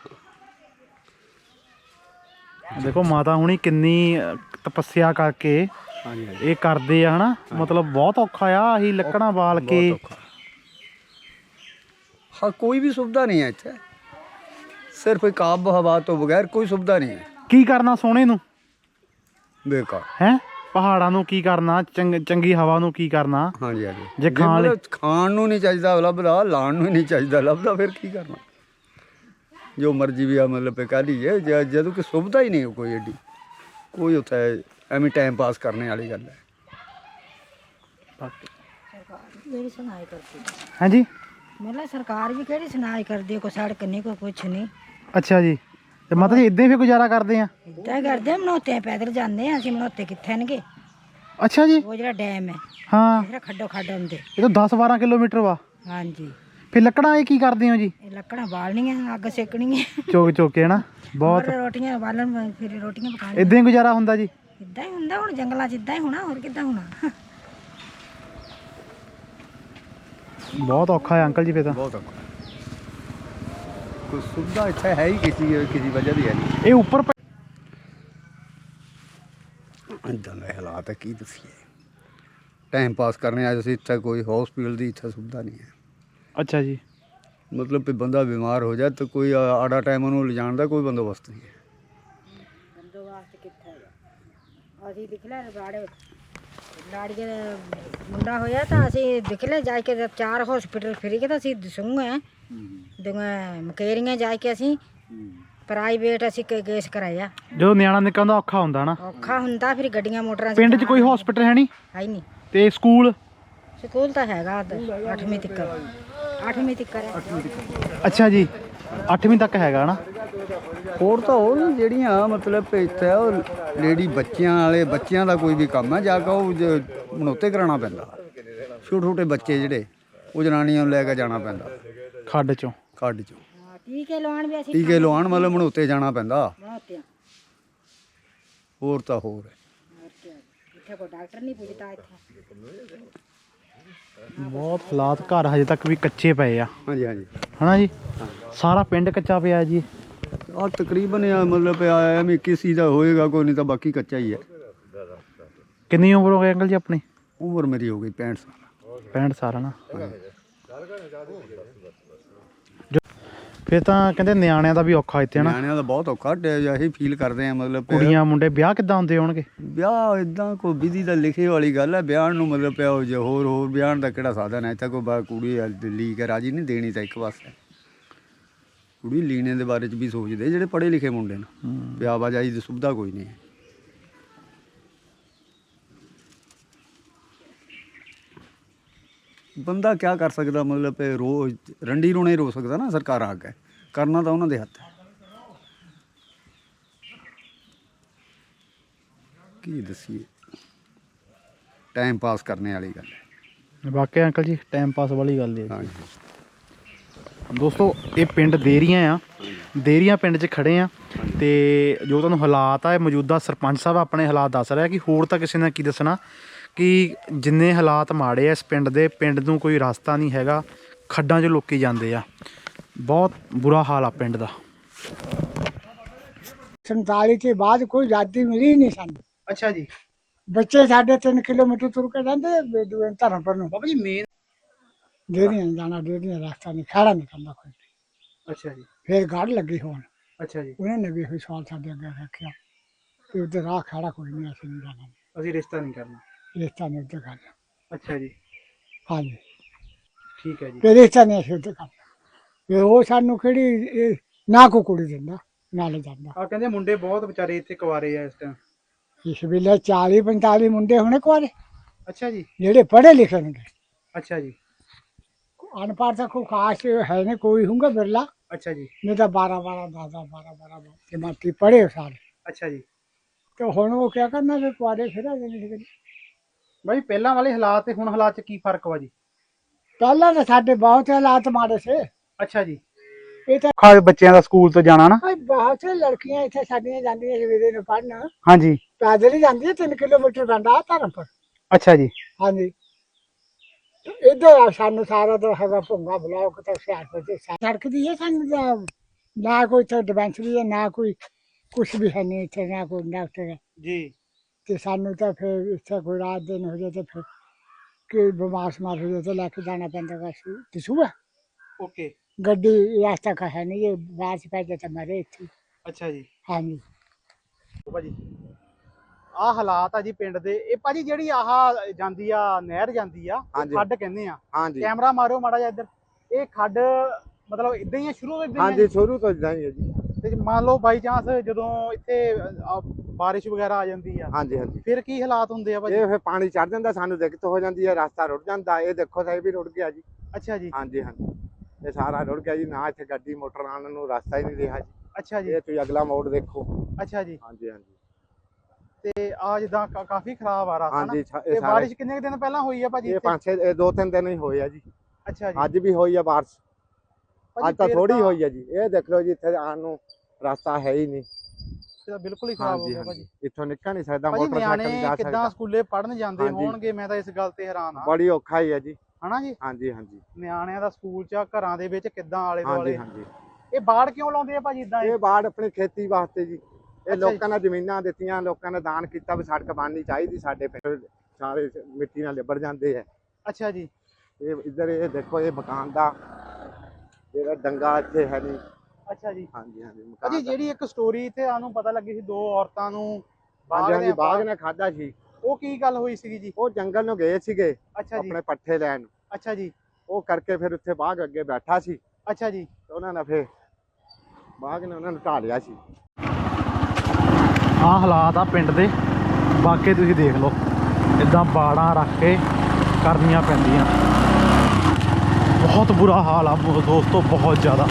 ਦੇਖੋ ਮਾਤਾ ਹੁਣੀ ਕਿੰਨੀ ਤਪੱਸਿਆ ਕਰਕੇ ਇਹ ਕਰਦੇ ਆ ਹਨਾ? ਮਤਲਬ ਬਹੁਤ ਔਖਾ ਆ ਆਹੀ ਲੱਕੜਾਂ ਬਾਲ ਕੇ। ਹਾਂ ਕੋਈ ਵੀ ਸੁਵਿਧਾ ਨਹੀਂ ਹੈ ਇੱਥੇ। ਸਿਰਫ ਇੱਕ ਆਬ ਹਵਾ ਤੋਂ ਬਗੈਰ ਕੋਈ ਸੁਵਿਧਾ ਨਹੀਂ ਹੈ ਕੀ ਕਰਨਾ ਸੋਹਣੇ ਨੂੰ? ਬੇਕਾਰ ਹੈ? ਪਹਾੜਾਂ ਨੂੰ ਕੀ ਕਰਨਾ ਚੰਗ- ਚੰਗੀ ਹਵਾ ਨੂੰ ਕੀ ਕਰਨਾ? ਹਾਂਜੀ ਹਾਂਜੀ। ਜੇ ਖਾਣ ਮਤਲਬ ਖਾਣ ਨੂੰ ਨਹੀਂ ਚਾਹੀਦਾ ਲੱਭਦਾ ਲਾਣ ਨੂੰ ਨਹੀਂ ਚਾਹੀਦਾ ਲੱਭਦਾ ਫਿਰ ਕੀ ਕਰਨਾ? ਜੋ ਮਰਜ਼ੀ ਵੀ ਆ ਮਤਲਬ ਕਹ ਲਈਏ ਜ- ਜਦੋਂ ਕਿ ਸੁਵਿਧਾ ਹੀ ਨਹੀਂ ਕੋਈ ਏਡੀ ਕੋਈ ਉੱਥੇ ਐਵੇਂ ਟਾਈਮ ਪਾਸ ਕਰਨੇ ਵਾਲੀ ਗੱਲ ਹੈ। ਕਿਹੜੀ ਸੁਣਾਈ ਕਰਦੀ। ਹਾਂਜੀ? ਮਤਲਬ ਸਰਕਾਰ ਵੀ ਕਿਹੜੀ ਸੁਣਾਈ ਕਰਦੀ ਹੈ, ਕੋਈ ਸੜਕ ਨਹੀਂ ਕੋਈ ਕੁਛ ਨਹੀਂ। ਅੱਛਾ ਜੀ। ਤੇ ਮਾਤਾ ਜੀ ਇਦਾਂ ਹੀ ਫੇ ਗੁਜ਼ਾਰਾ ਕਰਦੇ ਆ? ਇਦਾਂ ਕਰਦੇ ਆ, ਮਨੋਤੇ ਪੈਦਲ ਜਾਂਦੇ ਆ ਅਸੀਂ ਮਨੋਤੇ ਕਿੱਥੇ ਨੇਗੇ ਅੱਛਾ ਜੀ। ਉਹ ਜਿਹੜਾ ਡੈਮ ਹੈ। ਹਾਂ। ਜਿਹੜਾ ਖੱਡੋ ਖੱਡ ਹੁੰਦੇ ਇਹ ਤਾਂ 10 12 ਕਿਲੋਮੀਟਰ ਵਾ। ਹਾਂਜੀ। ਫੇ ਲੱਕੜਾਂ ਇਹ ਕੀ ਕਰਦੇ ਹੋ ਜੀ? ਇਹ ਲੱਕੜਾਂ ਬਾਲਣੀਆਂ ਅੱਗ ਸੇਕਣੀਆਂ। ਚੋਕ ਚੋਕ ਕੇ ਹਨਾ ਬਹੁਤ। ਹੋਰ ਰੋਟੀਆਂ ਬਾਲਣ ਫਿਰ ਰੋਟੀਆਂ ਪਕਾਉਣੀਆਂ ਇਦਾਂ ਹੀ ਗੁਜ਼ਾਰਾ ਹੁੰਦਾ ਜੀ? ਇਦਾਂ ਹੀ ਹੁੰਦਾ ਹੁਣ ਜੰਗਲਾਂ 'ਚ ਇਦਾਂ ਹੀ ਹੋਣਾ ਹੋਰ ਕਿੱਦਾਂ ਹੋਣਾ? ਬਹੁਤ ਔਖਾ ਹੈ ਅੰਕਲ ਜੀ ਫੇ ਤਾਂ। ਬਹੁਤ ਔਖਾ। ਕੋਈ ਸੁਵਿਧਾ ਇੱਥੇ ਹੈ ਹੀ ਕਿਸੇ ਕਿਸੇ ਵਜ੍ਹਾ ਦੀ ਹੈ ਨਹੀਂ। ਇਹ ਉੱਪਰ ਇਦਾਂ ਦੇ ਹਾਲਾਤ ਹੈ ਕੀ ਦੱਸੀਏ। ਟਾਈਮ ਪਾਸ ਕਰਨੇ ਆ ਅਸੀਂ ਇੱਥੇ ਕੋਈ ਹਸਪੀਟਲ ਦੀ ਇੱਥੇ ਸੁਵਿਧਾ ਨਹੀਂ ਹੈ। ਅੱਛਾ ਜੀ। ਮਤਲਬ ਵੀ ਬੰਦਾ ਬਿਮਾਰ ਹੋ ਜਾਏ ਤਾਂ ਕੋਈ ਆੜਾ ਟਾਈਮ ਉਹਨੂੰ ਲਿਜਾਣ ਦਾ ਕੋਈ ਬੰਦੋਬਸਤ ਨਹੀਂ ਹੈ। ਬੰਦੋਬਸਤ ਕਿੱਥੇ ਹੈ? ਅਸੀਂ ਦੇਖ ਲੈ ਰਾੜੇ ਲਾੜੀਏ ਦਾ ਮੁੰਡਾ ਹੋਇਆ ਤਾਂ ਅਸੀਂ ਦੇਖ ਲੈ ਜਾ ਕੇ ਚਾਰ ਹਸਪੀਟਲ ਫਿਰੀ ਕੇ ਤਾਂ ਅਸੀਂ ਦਸੂਗੇ। ਦੁਆ ਮਕੇਰੀਆਂ ਜਾ ਕੇ ਅਸੀਂ ਪ੍ਰਾਈਵੇਟ ਅਸੀਂ ਕ- ਕੇਸ ਕਰਾਇਆ। ਜਦੋਂ ਨਿਆਣਾ ਨਿਕਲਦਾ ਔਖਾ ਹੁੰਦਾ ਨਾ। ਔਖਾ ਹੁੰਦਾ ਫਿਰ ਗੱਡੀਆਂ ਮੋਟਰਾਂ 'ਚ ਪਿੰਡ 'ਚ ਕੋਈ ਹਸਪੀਟਲ ਹੈ ਨਹੀਂ। ਹੈ ਹੀ ਨਹੀਂ। ਤੇ ਸਕੂਲ? ਸਕੂਲ ਤਾਂ ਹੈਗਾ 8ਵੀਂ ਤੱਕ। 8ਵੀਂ ਤੱਕ ਹੈ। ਅੱਛਾ ਜੀ 8ਵੀਂ ਤੱਕ ਹੈਗਾ ਨਾ। ਹੋਰ ਤਾਂ ਹੋਰ ਵੀ ਜਿਹੜੀਆਂ ਮਤਲਬ ਇੱਥੇ ਉਹ ਲੇਡੀ ਬੱਚਿਆਂ ਵਾਲੇ ਬੱਚਿਆਂ ਦਾ ਕੋਈ ਵੀ ਕੰਮ ਹੈ ਜਾ ਕੇ ਉਹ ਮਨੋਤੇ ਕਰਾਉਣਾ ਪੈਂਦਾ। ਛੋਟੇ ਛੋਟੇ ਬੱਚੇ ਜਿਹੜੇ ਉਹ ਜਨਾਨੀਆਂ ਨੂੰ ਲੈ ਕੇ ਜਾਣਾ ਪੈਂਦਾ। ਖੱਡ 'ਚੋਂ। ਖੱਡ ਚੋਂ। ਟੀਕੇ ਲਵਾਉਣ ਵੀ ਅਸੀਂ ਟੀਕੇ ਲਵਾਉਣ ਮਤਲਬ ਮਨੋਤੇ ਜਾਣਾ ਪੈਂਦਾ। ਹੋਰ ਤਾਂ ਹੋਰ ਹੈ। ਹੋਰ ਕੀ ਇੱਥੇ ਕੋਈ ਡਾਕਟਰ ਨਹੀਂ ਪੁੱਛਦਾ ਇੱਥੇ। ਬਹੁਤ ਹਾਲਾਤ ਘਰ ਹਜੇ ਤੱਕ ਵੀ ਕੱਚੇ ਪਏ ਆ। ਹਾਂਜੀ ਹਾਂਜੀ। ਹਨਾ ਜੀ? ਸਾਰਾ ਪਿੰਡ ਕੱਚਾ ਪਿਆ ਜੀ। ਆ ਤਕਰੀਬਨ ਆ ਮਤਲਬ ਆ ਐਵੇਂ ਕਿਸੇ ਦਾ ਹੋਏਗਾ ਕੋਈ ਨਹੀਂ ਤਾਂ ਬਾਕੀ ਕੱਚਾ ਹੀ ਹੈ। ਕਿੰਨੀ ਉਮਰ ਹੋ ਗਈ ਅੰਕਲ ਜੀ ਆਪਣੀ? ਉਮਰ ਮੇਰੀ ਹੋ ਗਈ 65 ਸਾਲ। 65 ਸਾਲ ਨਾ? ਫਿਰ ਤਾਂ ਕਹਿੰਦੇ ਨਿਆਣਿਆਂ ਦਾ ਵੀ ਔਖਾ ਇੱਥੇ ਨਾ? ਨਿਆਣਿਆਂ ਦਾ ਬਹੁਤ ਔਖਾ ਅਸੀਂ ਫੀਲ ਕਰਦੇ ਆ ਮਤਲਬ ਕੁੜੀਆਂ ਮੁੰਡੇ ਵਿਆਹ ਕਿੱਦਾਂ ਹੁੰਦੇ ਹੋਣਗੇ? ਵਿਆਹ ਇਦਾਂ ਕੋਈ ਵਿਧੀ ਦਾ ਲਿਖੇ ਵਾਲੀ ਗੱਲ ਹੈ ਵਿਆਹ ਨੂੰ ਮਤਲਬ ਪਿਆ ਉਹ ਜੇ ਹੋਰ ਹੋਰ ਵਿਆਹ ਦਾ ਕਿਹੜਾ ਸਾਧਨ ਹੈ? ਇੱਥੇ ਕੋਈ ਬਾ ਕੁੜੀ ਲੀ ਕੇ ਰਾਜੀ ਨਹੀਂ ਦੇਣੀ ਤਾਂ ਇੱਕ ਪਾਸੇ। ਕੁੜੀ ਲੀਣੇ ਦੇ ਬਾਰੇ ਚ ਵੀ ਸੋਚਦੇ ਜਿਹੜੇ ਪੜ੍ਹੇ ਲਿਖੇ ਮੁੰਡੇ ਨੇ। ਵਿਆਹ ਆਵਾਜਾਈ ਦੀ ਸੁਵਿਧਾ ਕੋਈ ਨਹੀਂ ਹੈ। ਬੰਦਾ ਕੀ ਕਰ ਸਕਦਾ? ਮਤਲਬ ਇਹ ਰੋ ਰੰਡੀ ਰੋਣੇ ਰੋ ਸਕਦਾ ਨਾ ਸਰਕਾਰਾਂ ਅੱਗੇ। ਕਰਨਾ ਤਾਂ ਉਹਨਾਂ ਦੇ ਹੱਥ ਹੈ। ਕੀ ਦਸੀਏ? ਟਾਈਮ ਪਾਸ ਕਰਨੇ ਵਾਲੀ ਗੱਲ ਹੈ। ਵਾਕਿਆ ਅੰਕਲ ਜੀ ਟਾਈਮ ਪਾਸ ਵਾਲੀ ਗੱਲ ਹੈ। ਹਾਂਜੀ। ਦੋਸਤੋ ਇਹ ਪਿੰਡ ਦੇਰੀਆਂ ਆ। ਦੇਰੀਆਂ ਪਿੰਡ 'ਚ ਖੜੇ ਆ ਤੇ ਜੋ ਤੁਹਾਨੂੰ ਹਾਲਾਤ ਆ ਇਹ ਮੌਜੂਦਾ ਸਰਪੰਚ ਸਾਹਿਬ ਆਪਣੇ ਹਾਲਾਤ ਦੱਸ ਰਿਹਾ ਕਿ ਹੋਰ ਤਾਂ ਕਿਸੇ ਨੇ ਕੀ ਦੱਸਣਾ ਕਿ ਜਿੰਨੇ ਹਾਲਾਤ ਮਾੜੇ ਆ ਇਸ ਪਿੰਡ ਦੇ ਪਿੰਡ ਨੂੰ ਕੋਈ ਰਸਤਾ ਨਹੀਂ ਹੈਗਾ ਖੱਡਾਂ 'ਚ ਲੋਕੀ ਜਾਂਦੇ ਆ। ਬਹੁਤ ਬੁਰਾ ਹਾਲ ਆ ਪਿੰਡ ਦਾ। 47 ਕੇ ਬਾਅਦ ਕੋਈ ਆਜ਼ਾਦੀ ਮਿਲੀ ਨਹੀਂ ਸਾਨੂੰ। ਅੱਛਾ ਜੀ। ਬੱਚੇ ਸਾਡੇ 3 ਕਿਲੋਮੀਟਰ ਤੁਰ ਕੇ ਜਾਂਦੇ ਬੇਦੂਏ ਧਰਮਪੁਰ ਨੂੰ। ਬਾਬਾ ਜੀ ਮੇਨ ਡੇਰੀਆਂ ਨੂੰ ਜਾਣਾ ਡੇਰੀਆਂ ਰਸਤਾ ਨਹੀਂ ਖੜਾ ਨਹੀਂ ਕਰਦਾ ਕੋਈ ਅੱਛਾ ਜੀ। ਫਿਰ ਗੜ ਲੱਗੀ ਹੋਣ। ਅੱਛਾ ਜੀ। ਉਹਨਾਂ ਨੇ ਵੀ ਇਹੋ ਸਵਾਲ ਸਾਡੇ ਅੱਗੇ ਰੱਖਿਆ। ਕਿ ਉੱਧਰ ਰਾਹ ਖੜਾ ਕੋਈ ਨਹੀਂ ਅਸੀਂ ਨਹੀਂ ਜਾਣਾ। ਅਸੀਂ ਰਿਸ਼ਤਾ ਨਹੀਂ ਕਰਨਾ। ਰਿਸ਼ਤਾ ਨਹੀਂ ਉੱਧਰ ਕਰਨਾ। ਅੱਛਾ ਜੀ। ਹਾਂਜੀ। ਠੀਕ ਹੈ ਜੀ। ਤੇ ਰਿਸ਼ਤਾ ਨਹੀਂ ਅਸੀਂ ਉੱਧਰ ਕਰਨਾ। ਤੇ ਉਹ ਸਾਨੂੰ ਕਿਹੜੀ ਨਾ ਕੋ ਕੁੜੀ ਦਿੰਦਾ ਨਾ ਲੈ ਜਾਂਦਾ। ਆ ਕਹਿੰਦੇ ਮੁੰਡੇ ਬਹੁਤ ਵਿਚਾਰੇ ਇੱਥੇ ਕੁਆਰੇ ਆ ਇਸ ਟਾਈਮ ਇਸ ਵੇਲੇ 40 45 ਮੁੰਡੇ ਹੋਣੇ ਕੋਲੇ ਅੱਛਾ ਜੀ। ਜਿਹੜੇ ਪੜ੍ਹੇ ਲਿਖੇ ਨੇ ਅੱਛਾ ਜੀ। ਅਨਪੜ੍ਹ ਤਾਂ ਕੋਈ ਖਾਸ ਹੈ ਨਹੀਂ ਕੋਈ ਹੋਊਗਾ ਬਿਰਲਾ ਅੱਛਾ ਜੀ। ਨਹੀਂ ਤਾਂ 12 12 10 10 12 12 ਜਮਾਤੀ ਪੜ੍ਹੇ ਸਾਰੇ। ਅੱਛਾ ਜੀ। ਤੇ ਹੁਣ ਉਹ ਕਿਆ ਕਰਨਾ ਫਿਰ ਕੁਆਰੇ ਫਿਰ ਆ ਜਾਣੇ ਸੀਗੇ। ਬਾਈ ਪਹਿਲਾਂ ਵਾਲੇ ਹਾਲਾਤ ਤੇ ਹੁਣ ਹਾਲਾਤ 'ਚ ਕੀ ਫ਼ਰਕ ਵਾ ਜੀ? ਪਹਿਲਾਂ ਤਾਂ ਸਾਡੇ ਬਹੁਤ ਹਾਲਾਤ ਮਾੜੇ ਸੀ। ਅੱਛਾ ਜੀ। ਇਹ ਤਾਂ ਖਾ ਬੱਚਿਆਂ ਦਾ ਸਕੂਲ ਤੋਂ ਜਾਣਾ ਨਾ? ਭਾਈ ਬਹੁਤ ਸੇ ਲੜਕੀਆਂ ਇੱਥੇ ਸਾਡੀਆਂ ਜਾਂਦੀਆਂ ਸਵੇਰੇ ਨੂੰ ਪੜ੍ਹਨ। ਹਾਂਜੀ। ਪੈਦਲ ਹੀ ਜਾਂਦੀਆਂ 3 ਕਿਲੋਮੀਟਰ ਪੈਂਦਾ ਧਰਮਪੁਰ। ਅੱਛਾ ਜੀ। ਹਾਂਜੀ। ਤੇ ਇੱਧਰ ਸਾਨੂੰ ਸਾਰਾ ਤਾਂ ਹੈਗਾ ਭੁੰਗਾ ਬਲਾਕ ਤੇ ਸਿਆਸਤ ਤੇ ਸੜਕ ਦੀ ਹੈ ਸਾਨੂੰ ਤਾਂ ਨਾ ਕੋਈ ਇੱਥੇ ਡਿਸਪੈਂਸਰੀ ਹੈ ਨਾ ਕੋਈ ਕੁਛ ਵੀ ਹੈ ਨਹੀਂ ਇੱਥੇ ਨਾ ਕੋਈ ਡਾਕਟਰ ਹੈ ਜੀ ਤੇ ਸਾਨੂੰ ਤਾਂ ਫਿਰ ਇੱਥੇ ਕੋਈ ਰਾਤ ਦਿਨ ਹੋ ਜਾਏ ਤੇ ਫਿਰ ਕਿ ਬਿਮਾਰ ਸਮਾਰ ਹੋ ਜਾਏ ਤੇ ਲੈ ਕੇ ਜਾਣਾ ਪੈਂਦਾ ਬਸ ਦਸੂਆ ਓਕੇ ਗੱਡੀ ਰਾਸਤਾ ਕਾ ਹੈ ਨਹੀਂ ਇਹ ਬਾਹਰ ਚ ਪੈ ਜਾਏ ਤਾਂ ਮਰੇ ਇੱਥੇ ਅੱਛਾ ਜੀ ਹਾਂਜੀ ਭਾਜੀ ਆ ਹਾਲਾਤ ਆ ਜੀ ਪਿੰਡ ਦੇ। ਇਹ ਭਾਜੀ ਜਿਹੜੀ ਆਹ ਜਾਂਦੀ ਆ ਨਹਿਰ ਜਾਂਦੀ ਆ ਹਾਂਜੀ। ਖੱਡ ਕਹਿੰਦੇ ਆ। ਹਾਂਜੀ। ਕੈਮਰਾ ਮਾਰਿਓ ਮਾੜਾ ਜਿਹਾ ਇੱਧਰ। ਇਹ ਖੱਡ ਮਤਲਬ ਇਦਾਂ ਹੀ ਆ ਸ਼ੁਰੂ ਤੋਂ ਇਦਾਂ ਹੀ ਆ ਹਾਂਜੀ ਸ਼ੁਰੂ ਤੋਂ ਇਦਾਂ ਹੀ ਹੈ ਜੀ। ਤੇ ਜੇ ਮੰਨ ਲਓ ਬਾਈ ਚਾਂਸ ਜਦੋਂ ਇੱਥੇ ਅ, ਬਾਰਿਸ਼ ਵਗੈਰਾ ਆ ਜਾਂਦੀ ਆ। ਹਾਂਜੀ ਹਾਂਜੀ। ਫਿਰ ਕੀ ਹਾਲਾਤ ਹੁੰਦੇ ਆ ਭਾਜੀ? ਇਹ ਫਿਰ ਪਾਣੀ ਚੜ ਜਾਂਦਾ ਸਾਨੂੰ ਦਿੱਕਤ ਹੋ ਜਾਂਦੀ ਹੈ ਰਸਤਾ ਰੁੜ ਜਾਂਦਾ ਇਹ ਦੇਖੋ ਸਾਈ ਵੀ ਰੁੜ ਗਿਆ ਜੀ। ਅੱਛਾ ਜੀ। ਹਾਂਜੀ ਹਾਂਜੀ। ਇਹ ਸਾਰਾ ਰੁੜ ਗਿਆ ਜੀ ਨਾ ਇੱਥੇ ਗੱਡੀ ਮੋਟਰ ਆਉਣ ਨੂੰ ਰਸਤਾ ਹੀ ਨਹੀਂ ਰਿਹਾ ਜੀ। ਅੱਛਾ ਜੀ। ਇਹ ਤੁਸੀਂ ਅਗਲਾ ਮੋੜ ਦੇਖੋ। ਅੱਛਾ ਜੀ। ਹਾਂਜੀ ਹਾਂਜੀ। ਤੇ ਆ ਜਿੱਦਾਂ ਕਾਫੀ ਖਰਾਬ ਆ ਨਾ? ਹਾਂਜੀ ਇਹ ਬਾਰਿਸ਼ ਕਿੰਨੇ ਦਿਨ ਪਹਿਲਾਂ ਹੋਈ ਆ ਭਾਜੀ ਇਹ? ਪੰਜ ਛੇ ਦੋ ਤਿੰਨ ਦਿਨ ਹੀ ਹੋਏ ਆ ਜੀ। ਅੱਛਾ ਜੀ। ਅੱਜ ਵੀ ਹੋਈ ਆ ਬਾਰਿਸ਼। ਅੱਜ ਤਾਂ ਥੋੜੀ ਹੋਈ ਆ ਜੀ। ਇਹ ਦੇਖ ਲਓ ਜੀ ਇੱਥੇ ਆਉਣ ਨੂੰ ਰਸਤਾ ਹੈ ਹੀ ਨਹੀਂ। ਤਾਂ ਬਿਲਕੁਲ ਹੀ ਖਰਾਬ ਹੋ ਹਾਂਜੀ ਗਿਆ ਭਾਜੀ। ਹਾਂਜੀ ਇੱਥੋਂ ਨਿਕਲ ਨਹੀਂ ਸਕਦਾ ਮੋਟਰਸਾਈਕਲ ਨਹੀਂ ਜਾ ਕਿੱਦਾਂ ਸਕਦਾ ਸਕੂਲੇ ਪੜਨ ਜਾਂਦੇ ਹਾਂਜੀ। ਹੋਣਗੇ ਮੈਂ ਤਾਂ ਇਸ ਗੱਲ ਤੇ ਹੈਰਾਨ ਆ ਬੜੀ ਔਖਾ ਹੀ ਹੈ ਜੀ। ਹਨਾ ਜੀ? ਹਾਂਜੀ ਹਾਂਜੀ। ਨਿਆਣਿਆਂ ਦਾ ਸਕੂਲ ਚ ਘਰਾਂ ਦੇ ਵਿੱਚ ਕਿੱਦਾਂ ਆਲੇ ਹਾਂਜੀ ਦੁਆਲੇ ਹਾਂਜੀ। ਇਹ ਬਾੜ ਕਿਉਂ ਲਾਉਂਦੇ ਆ ਭਾਜੀ ਇਦਾਂ ਇਹ ਬਾੜ ਆਪਣੀ ਖੇਤੀ ਵਾਸਤੇ ਜੀ। ਇਹ। ਲੋਕਾਂ ਨੇ ਜ਼ਮੀਨਾਂ ਦਿੱਤੀਆਂ ਲੋਕਾਂ ਨੇ ਦਾਨ ਕੀਤਾ ਵੀ ਸੜਕ ਬਣਨੀ ਚਾਹੀਦੀ ਸਾਡੇ ਪਿੰਡ ਸਾਰੇ ਮਿੱਟੀ ਨਾਲ ਲਿਬੜ ਜਾਂਦੇ ਆ। ਅੱਛਾ ਜੀ। ਇਹ ਇੱਧਰ ਇਹ ਦੇਖੋ ਇਹ ਮਕਾਨ ਦਾ ਜਿਹੜਾ ਡੰਗਾ ਇੱਥੇ ਹੈ ਨਹੀਂ। ਅੱਛਾ ਜੀ। ਹਾਂਜੀ ਹਾਂਜੀ ਮਕਾਨ ਜਿਹੜੀ ਇੱਕ ਸਟੋਰੀ ਤੇ ਆਨੂੰ ਪਤਾ ਲੱਗੀ ਸੀ ਦੋ ਔਰਤਾਂ ਨੂੰ ਹਾਂਜੀ ਨੇ ਬਾਗ ਨੇ ਖਾਦਾ ਸੀ। ਉਹ ਕੀ ਗੱਲ ਹੋਈ ਸੀਗੀ ਜੀ? ਉਹ ਜੰਗਲ ਨੂੰ ਗਏ ਸੀਗੇ ਅੱਛਾ ਜੀ। ਆਪਣੇ ਪੱਠੇ ਲੈਣ। ਅੱਛਾ ਜੀ। ਉਹ ਕਰਕੇ ਫਿਰ ਉੱਥੇ ਬਾਗ ਅੱਗੇ ਬੈਠਾ ਸੀ। ਅੱਛਾ ਜੀ। ਉਹਨਾਂ ਨੇ ਫਿਰ ਬਾਗ ਨੇ ਉਹਨਾਂ ਨੂੰ ਢਾ ਲਿਆ ਸੀ। ਆਹ ਹਾਲਾਤ ਆ ਪਿੰਡ ਦੇ। ਬਾਕੀ ਤੁਸੀਂ ਦੇਖ ਲਓ, ਇਦਾਂ ਬਾੜਾਂ ਰੱਖ ਕੇ ਕਰਨੀਆਂ ਪੈਂਦੀਆਂ। ਬਹੁਤ ਬੁਰਾ ਹਾਲ ਆ, ਦੋਸਤੋ, ਬਹੁਤ ਜ਼ਿਆਦਾ।